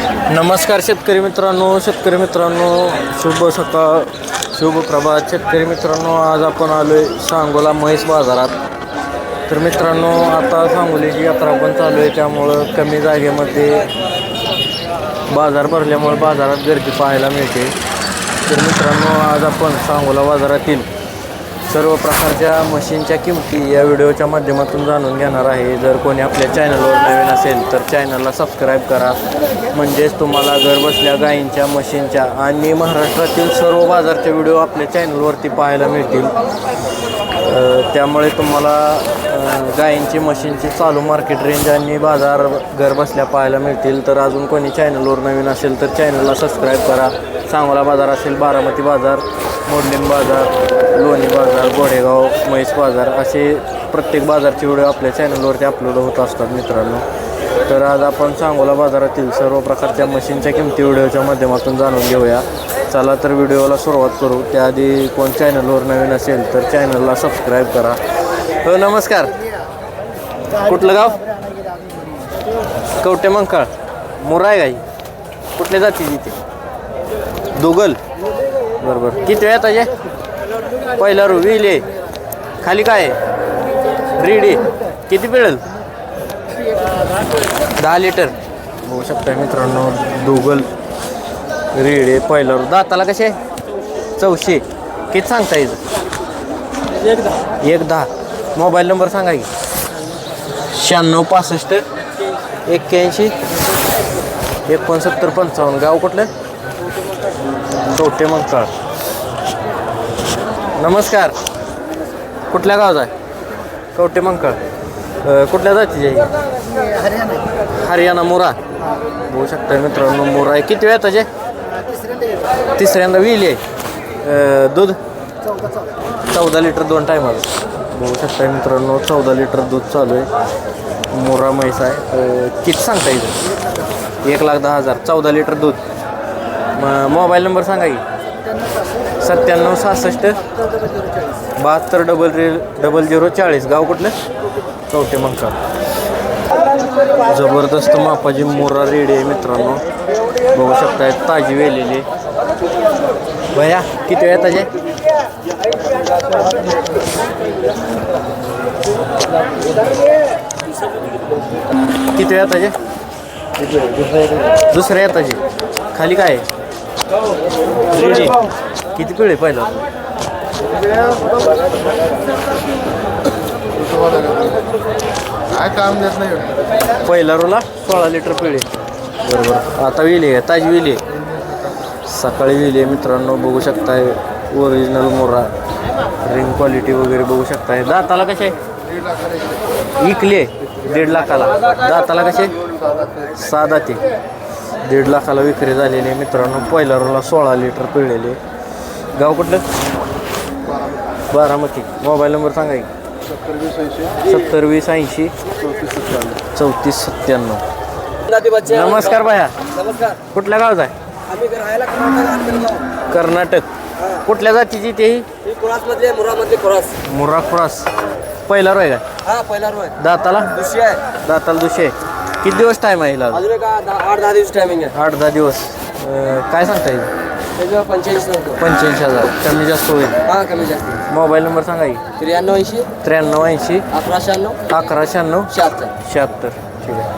नमस्कार शेतकरी मित्रांनो शेतकरी मित्रांनो शुभ सकाळ शुभ प्रभात. शेतकरी मित्रांनो आज आपण आलो आहे सांगोला म्हैस बाजारात. तर मित्रांनो आता सांगोलीची यात्रा पण चालू आहे त्यामुळं कमी जागेमध्ये बाजार भरल्यामुळे बाजारात गर्दी पाहायला मिळते. तर मित्रांनो आज आपण सांगोला बाजारातील सर्व प्रकारच्या मशीनच्या किमती या व्हिडिओच्या माध्यमातून जाणून घेणार आहे. जर कोणी आपल्या चॅनलवर नवीन असेल तर चॅनलला सबस्क्राईब करा. म्हणजेच तुम्हाला घरबसल्या गायींच्या मशीनच्या आणि महाराष्ट्रातील सर्व बाजारचे व्हिडिओ आपल्या चॅनलवरती पाहायला मिळतील. त्यामुळे तुम्हाला गायींची मशीनची चालू मार्केट रेंज आणि बाजार घर बसल्या पाहायला मिळतील. तर अजून कोणी चॅनलवर नवीन असेल तर चॅनलला सबस्क्राईब करा. सांगोला बाजार असेल बारामती बाजार मोडलिंग बाजार लोणी बाजार गोडेगाव म्हैस बाजार असे प्रत्येक बाजारचे व्हिडिओ आपल्या चॅनलवरती अपलोड होत असतात मित्रांनो. तर आज आपण सांगोला बाजारातील सर्व प्रकारच्या मशीनच्या किमती व्हिडिओच्या माध्यमातून जाणून घेऊया. चला तर व्हिडिओला सुरुवात करू. त्याआधी कोण चॅनलवर नवीन असेल तर चॅनलला सबस्क्राईब करा. हो नमस्कार. कुठलं गाव? कवटे मंकाळ. मोराय गाई कुठल्या जाती तिथे? दोगल. बरोबर. किती वेळा ताजे पहिला रू विले खाली काय आहे? किती पिळेल? दहा लिटर. बघू शकता मित्रांनो दोगल. रेडे पहिला रू दाताला कसे? चौशे. किती सांगता येईल? एक दहा मोबाईल नंबर सांगा की. शहाण्णव पासष्ट एक्क्याऐंशी एकोणसत्तर पंचावन्न. गाव कुठलं? कवटे मंकाळ नमस्कार. कुठल्या गावाचा आहे? कवटे मंकाळ कुठल्या जातीची आहे? हरियाणा. मोरा. बघू शकता मित्रांनो मोरा आहे. किती वेळ त्याचे तिसऱ्यांदा विली आहे. दूध? चौदा लिटर दोन टायमाला बघू शकता मित्रांनो चौदा लिटर दूध चालू आहे. मोरा म्हैस आहे. किती सांगता येईल? एक लाख दहा हजार. चौदा लिटर दूध. मग मोबाईल नंबर सांगा की. सत्त्याण्णव सहासष्ट बहात्तर डबल रे डबल झिरो चाळीस. गाव कुठलं? चौथे मंका जबरदस्त मापाची मोरा रेडी आहे मित्रांनो. बघू शकताय ताजी वेलेली भया किती वेळ ताजे किती वेळ ताजे दुसऱ्या येताची खाली काय आहे? किती पिळे पहिला? काय काम देत नाही. पहिला रोला सोळा लिटर पिळे बरोबर. आता विली आहे ताजी विली आहे. सकाळी विली आहे मित्रांनो बघू शकताय. ओरिजिनल मोरा. रिंग क्वालिटी वगैरे बघू शकताय. दाताला कसे? विकली दीड लाखाला. दाताला कसे? सहा दाते दीड लाखाला विक्री झालेली आहे मित्रांनो. पहिल्या रोला सोळा लिटर पिळलेले गाव कुठलं? बारामती. मोबाईल नंबर सांगा की. सत्तर वीस ऐंशी. चौतीस सत्त्याण्णव. नमस्कार भाया. नमस्कार. कुठल्या गावचा आहे? आम्ही राहायला कर्नाटक. कर्नाटक कुठल्या जातीची तेही ही कुरास मधले मुरामधले कुरास मुर्रा क्रॉस पहिला रोय का हा पहिला रोय. दाताला? दुसरी आहे. दाताला दुसरे किती दिवस टाईम आहे हिला अजून? एक दहा- आठ दहा दिवस टायमिंग आहे. आठ दहा दिवस. अं, काय सांगता येईल त्याच्यावर पंच्याऐंशी पंच्याऐंशी हजार. कमी जास्त होईल. हा कमी जास्त मोबाईल नंबर सांगा की. त्र्याण्णव ऐंशी. त्र्याण्णव ऐंशी. अकरा शहाण्णव. अकरा शहाण्णव. शहात्तर. शहात्तर. ठीक आहे.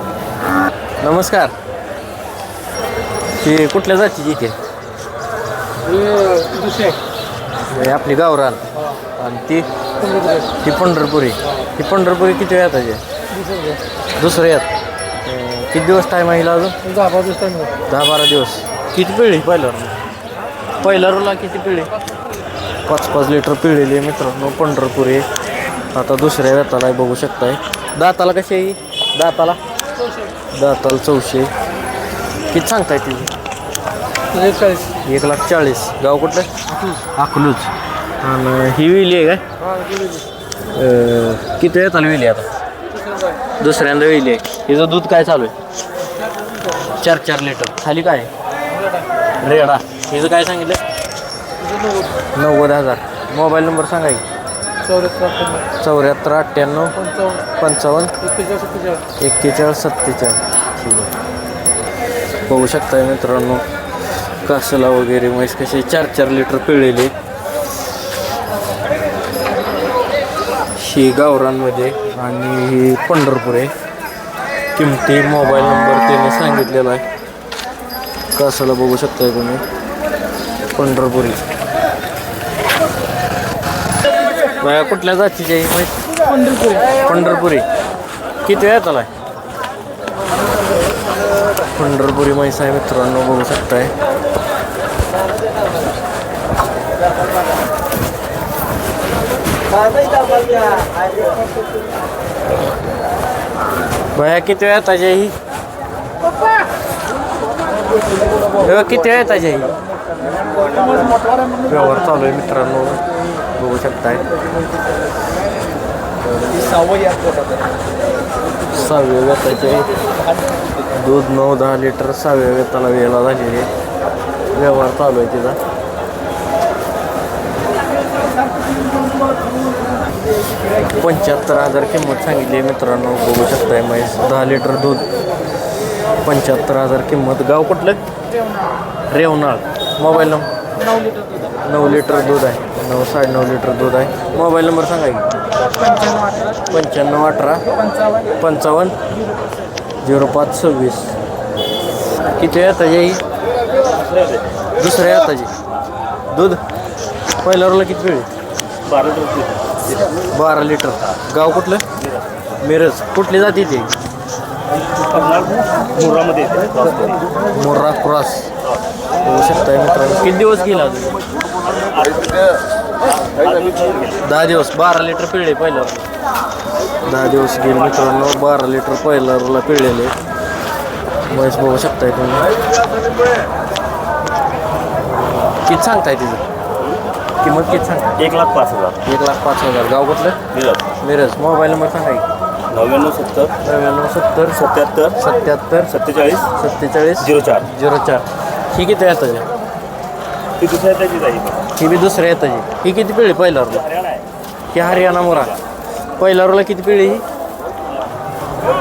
नमस्कार. ती कुठल्या जातीची इथे? हे आपली गावरान. आणि ती ती पंढरपुरी. ती पंढरपुरी किती वेळात आहे? दुसरं यात. अं, किती दिवस टाईम आहे हिला अजून? दहा पाच दिवस टाइम दहा बारा दिवस. किती पिळली पहिला पहिला रोला किती पिळली पाच पाच लिटर पिळलेली आहे मित्रांनो पंढरपुरी. आहे. आता दुसऱ्या आहे बघू शकताय. दाताला कशी आहे ही? दाताला? दाताला चौशे. किती सांगताय चाळीस एक लाख चाळीस. गाव कुठलं? अकलूज. आणि ही विली आहे काय? अं, किती वेळ चालू विली आता? दुसऱ्यांदा विली आहे. हिचं दूध काय चालू आहे? चार चार लिटर. खाली काय आहे? रेडा. हिचं काय सांगितलं? नव्वद हजार. मोबाईल नंबर सांगा की. चौऱ्याहत्तर चौऱ्याहत्तर अठ्ठ्याण्णव पंचावन्न. एक्केचाळीस सत्तेचाळीस. ठीक आहे. बघू शकताय मित्रांनो. कासला वगैरे म्हैस कशी चार चार लिटर पिळलेली. ही गावरांमध्ये आणि ही पंढरपूर. आहे किमती मोबाईल नंबर त्याने सांगितलेला आहे. कासाला बघू शकताय तुम्ही. पंढरपुरी. कुठल्या जातीची आहे म्हैस? पंढरपुरी. किती वेळात आलाय? पंढरपुरी म्हैस आहे मित्रांनो बघू शकताय. भया किती वेळ आहे ही किती वेळात आहे ही व्यवहार चालू आहे मित्रांनो बघू शकताय. सहाव्या व्यताचे दूध नऊ दहा लिटर सहाव्या वेताला वेळेला झालेली व्यवहार चालू आहे तिचा. पंच्याहत्तर हजार किंमत सांगितली आहे मित्रांनो. बघू शकताय म्हैस दहा लिटर दूध. पंच्याहत्तर हजार किंमत. गाव कुठलं? रेवनाळ. Mobile number? नऊ लिटर दूध आहे. नऊ साडेनऊ लिटर दूध आहे. मोबाईल नंबर सांगा की? पंच्याण्णव अठरा. पंचावन्न. झिरो पाच सव्वीस. किती येतं ही? दुसऱ्या येताची दूध? पहिल्या रोला किती पिळी? बारा लिटर गाव कुठलं? मिरज. कुठली जाती ती? मुरामध्ये मोर्रा क्रॉस. होऊ शकताय मित्रांनो. किती दिवस गेला अजून? दहा दिवस बारा लिटर पिळले पहिल्या दहा दिवस गेले मित्रांनो बारा लिटर पहिल्या रोला पिळलेले. म्हैस बघू शकताय तुम्ही? किती सांगताय तिचं? किंमत किती सांगताय? एक लाख पाच हजार. एक लाख पाच हजार. गाव कुठलं? मिळत मिरज. मोबाईल नंबर सांगा की. नव्याण्णव सत्तर. नव्याण्णव सत्तर. सत्याहत्तर. सत्याहत्तर. सत्तेचाळीस. सत्तेचाळीस. झिरो चार. झिरो चार. ही किती येतं ती दुसऱ्या त्याची जाईल ही बी दुसऱ्या येतं ही किती पिळी पहिल्या रोला हरियाणा आहे. ही हरियाणा मोरा. पहिल्या रोला किती पिळी ही?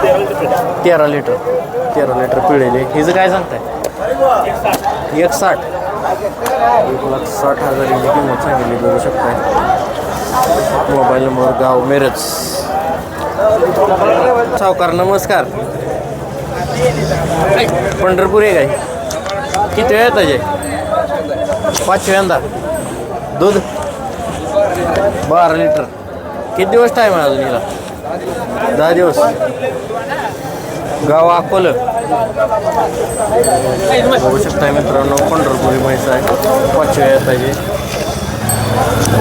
तेरा लिटर. तेरा लिटर. तेरा लिटर पिळलेली. हिचं काय सांगताय? एक साठ. एक लाख साठ हजार यांची किंमत सांगितली बघू शकताय. मोबाईल नंबर गाव मिरज. सावकार नमस्कार. पंढरपूर आहे काय? किती वेळ येतं जे पाचव्यांदा दूध. बारा लिटर. किती दिवस टाईम आहे अजून हिला? दहा दिवस. गाव अकोलं. बघू शकताय मित्रांनो पंढरपुरी म्हैस आहे. पाचव्या येताची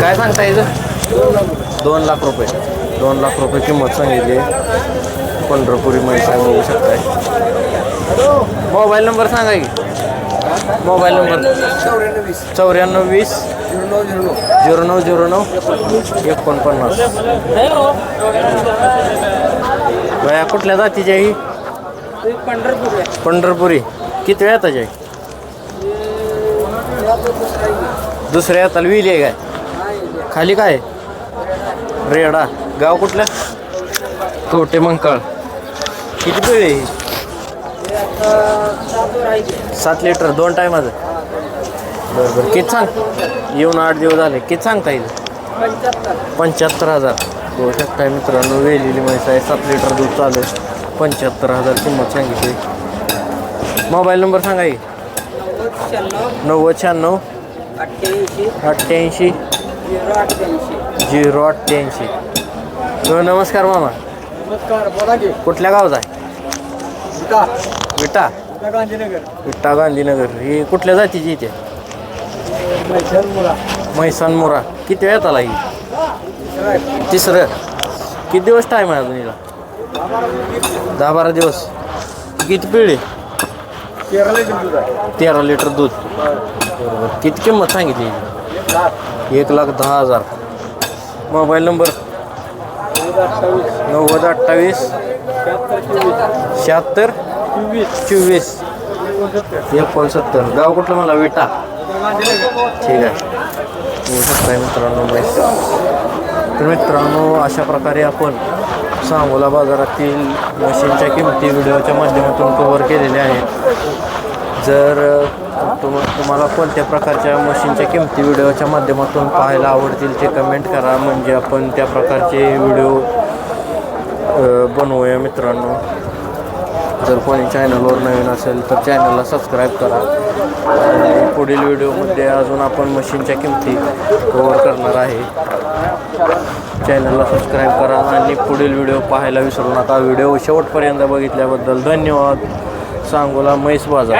काय सांगता येतं दोन लाख रुपये. दोन लाख रुपये किंमत सांगितली पंढरपुरी म्हैस आहे बघू शकताय. मोबाईल नंबर सांगा की. मोबाईल नंबर चौऱ्याण्णव वीस झिरो नऊ झिरो नऊ एकोणपन्नास. बया कुठल्या जातीची आहे ही? पंढरपुरी. किती वेळात आहे दुसऱ्या हाताला विली आहे काय? खाली काय? रेडा. गाव कुठलं? कवटे मंकाळ. किती पिळे ही? सात लिटर दोन टायमाचं बरं बरं. किती सांग? येऊन आठ दिवस झाले. किती सांगता येईल? पंच्याहत्तर हजार. बघू शकताय मित्रांनो वेलेली म्हैस आहे. सात लिटर दूध चालू आहे. पंच्याहत्तर हजार किंमत सांगितली. मोबाईल नंबर सांगा नव्वद शहाण्णव. अठ्ठ्याऐंशी. झिरो अठ्ठ्याऐंशी. हो नमस्कार मामा. नमस्कार बोला की. कुठल्या गावचा आहे? का विटा. गांधीनगर? विटा गांधीनगर? ही कुठल्या जातीची इथे? मुरा म्हैसान मोरा किती वेळात आला ही? तिसरं. किती दिवस टाईम आहे अजून हिला? दहा बारा दिवस. किती पिळी? तेरा लिटर दूध आहे. तेरा लिटर दूध. बरोबर. किती किंमत सांगितली? एक लाख दहा हजार. Mobile number? नव्वद अठ्ठावीस. शहात्तर? चोवीस. एकोणसत्तर. गाव कुठलं मला विटा. ठीक आहे. होऊ शकताय मित्रांनो म्हैस तर मित्रांनो अशा प्रकारे आपण सांगोला बाजारातील मशीनच्या किमती व्हिडिओच्या माध्यमातून कव्हर केलेल्या आहेत. जर तुम तुम्हाला कोणत्या प्रकारच्या मशीनच्या किमती व्हिडिओच्या माध्यमातून पाहायला आवडतील ते कमेंट करा. म्हणजे आपण त्या प्रकारचे व्हिडिओ बनवूया मित्रांनो. जर कोणी चॅनलवर नवीन असेल तर चॅनलला सबस्क्राईब करा. आणि पुढील व्हिडिओमध्ये अजून आपण मशीनच्या किमती कवर करणार आहे. चॅनलला सबस्क्राईब करा आणि पुढील व्हिडिओ पाहायला विसरू नका. व्हिडिओ शेवटपर्यंत बघितल्याबद्दल धन्यवाद. सांगोला म्हैस बाजार.